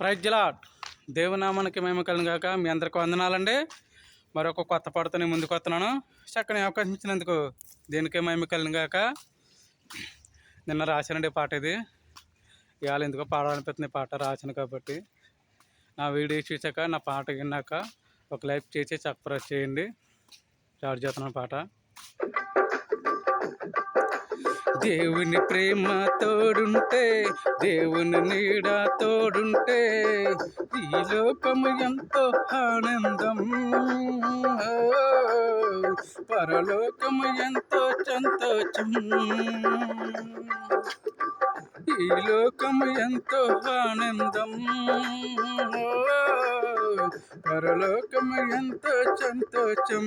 ప్రైజ్లా దేవునామానికి మేము కలిగాక మీ అందరికి వందనాలండి. మరొక కొత్త పాటతో నేను ముందుకు వస్తున్నాను. చక్కని అవకాశం ఇచ్చినందుకు దేనికే మేము కలిగాక నిన్న రాశానండి పాట ఇది. ఇవాళ ఎందుకో పాడాలనిపిస్తుంది ఈ పాట రాశాను కాబట్టి. నా వీడియో చూసాక నా పాట విన్నాక ఒక లైక్ చేసి చక్కర చేయండి. స్టార్ట్ చేస్తున్నాను పాట. దేవుని ప్రేమ తోడుంటే దేవుని నీడ తోడుంటే ఈ లోకము ఎంతో ఆనందం. పరలోకము ఎంతో సంతోషం. ఈ లోకము ఎంతో ఆనందం. పరలోకము ఎంతో సంతోషం.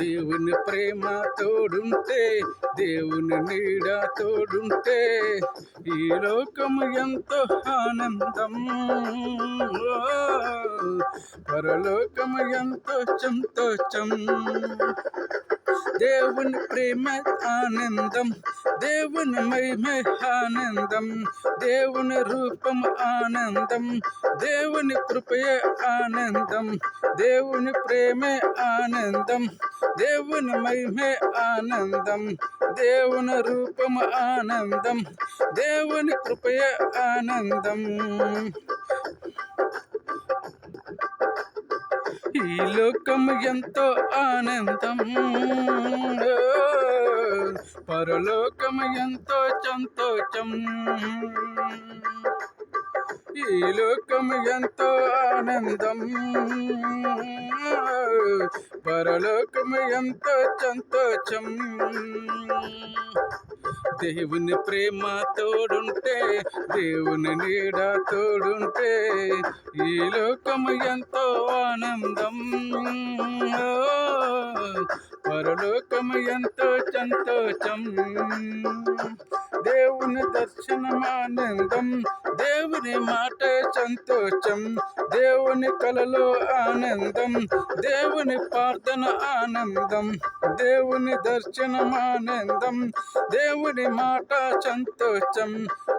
దేవుని ప్రేమ తోడుంటే దేవుని నీడ తోడుంటే ఈ లోకము ఎంతో ఆనందం. ఓ, పరలోకము ఎంతో సంతోషం. దేవుని ప్రేమ ఆనందం దేవుని మహిమ ఆనందం దేవుని రూపం ఆనందం దేవుని కృపయ ఆనందం దేవుని ప్రేమే ఆనందం దేవుని మహిమే ఆనందం దేవుని రూపం ఆనందం దేవుని కృపయ ఆనందం. ఈ లోకం ఎంతో ఆనందం. ఓ, పరలోకం ఎంతో సంతోషం. ఈ లోకం ఎంతో ఆనందం. పరలోకం ఎంతో సంతోషం. దేవుని ప్రేమ తోడుంటే దేవుని నీడ తోడుంటే ఈ లోకము ఎంతో ఆనందం. ఓ, పరలోకము ఎంతో సంతోషం. దేవుని దర్శనం ఆనందం దేవుని మాట సంతోషం దేవుని కలలో ఆనందం దేవుని ప్రార్థన ఆనందం దేవుని దర్శనం ఆనందం దేవుని మాట సంతోషం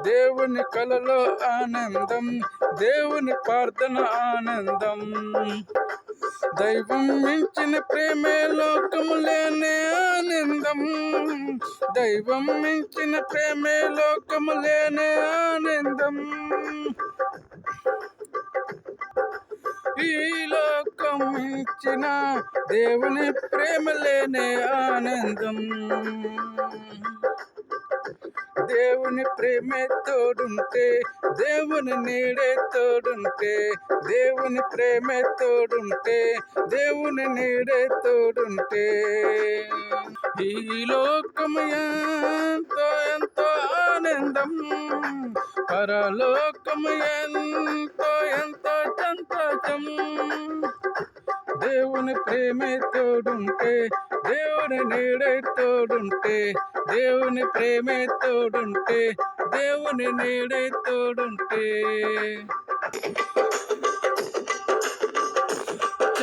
దేవుని కలలో ఆనందం దేవుని ప్రార్థన ఆనందం. దైవం మించిన ప్రేమే లోకము లేనే దైవం మించిన ప్రేమే లోకము లేని ఆనందం. ఈ లోకం మించిన దేవుని ప్రేమ లేని ఆనందం. దేవుని ప్రేమే తోడుంటే దేవుని నీడే తోడుంటే దేవుని ప్రేమే తోడుంటే దేవుని నీడే తోడుంటే. ఈ లోకమయంతో ఎంతో ఆనందం. పరలోకమయంతో ఎంతో సంతోషం. దేవుని ప్రేమే తోడుంటే దేవుని నీడే తోడుంటే దేవుని ప్రేమే తోడుంటే దేవుని నీడే తోడుంటే.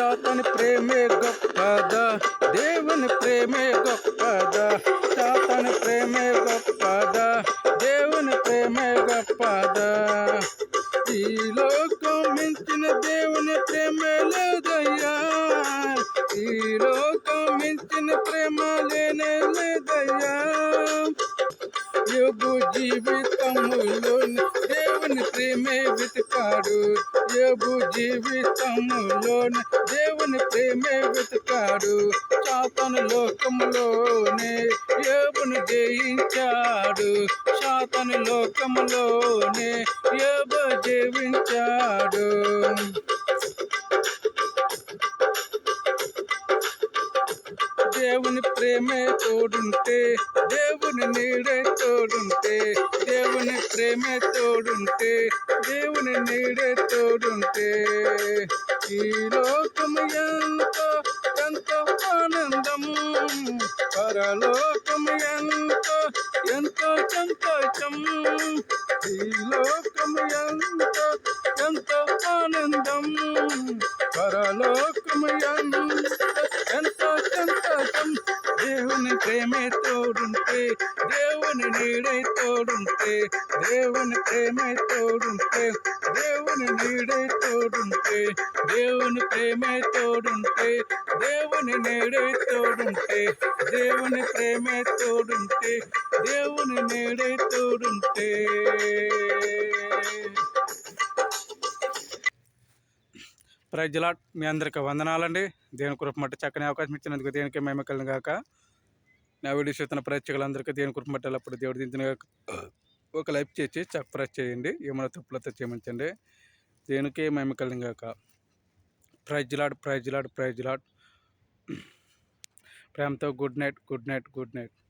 చాతని ప్రేమే గొప్పదా? దేవుని ప్రేమే గొప్పదా చాతని ప్రేమే గొప్పదా దేవుని ప్రేమే గొప్పదా. ఈ లోకం మించిన దేవుని ప్రేమ లేదయ్యా. ఈ లోకం మించిన ప్రేమ లేనే లేదయ్యా. యోగు జీవితములోని దేవుని ప్రేమే వెతికాడు. యోగు జీవితములోని దేవుని ప్రేమే వెతికాడు. శాతను లోకములోనే యోగును జయించాడు. శాతను లోకములోనే యోగు జీవించాడు. తోడుంటే దేవుని నీడే తోడుంటే దేవుని ప్రేమే తోడుంటే దేవుని నీడే తోడుంటే. ఈ లోకము ఎంతో ఎంతో ఆనందం పరలోకము ఎంతో ఎంతో సంతోషం. ఈ లోకము ఎంతో ఎంతో ఆనందం. పరలోకము ఎంతో ఎంతో తోడుంటే దేవుని నీడే తోడుంటే దేవుని ప్రేమే తోడుంటే దేవుని నీడే తోడుంటే దేవుని ప్రేమే తోడుంటే దేవుని నీడే తోడుంటే దేవుని ప్రేమే తోడుంటే దేవుని నీడే తోడుంటే. ప్రజలాట్ మీ అందరికీ వందనాలండి. దేవుని కృప మట్టి చక్కని అవకాశం ఇచ్చినందుకు దేనికి మేము కలిగిన గాక. నా వీడియో చూస్తున్న ప్రేక్షకులందరికీ దేని కుటుంబట్టేటప్పుడు దేవుడు దించిన ఒక లైక్ చేసి సబ్స్క్రైబ్ చేయండి. ఏమైనా తప్పులతో చేయమంచండి దేనికి మేము లాడ్ ప్రైజ్ లాడ్ ప్రైజ్ లాడ్ ప్రేమతో good night good night good night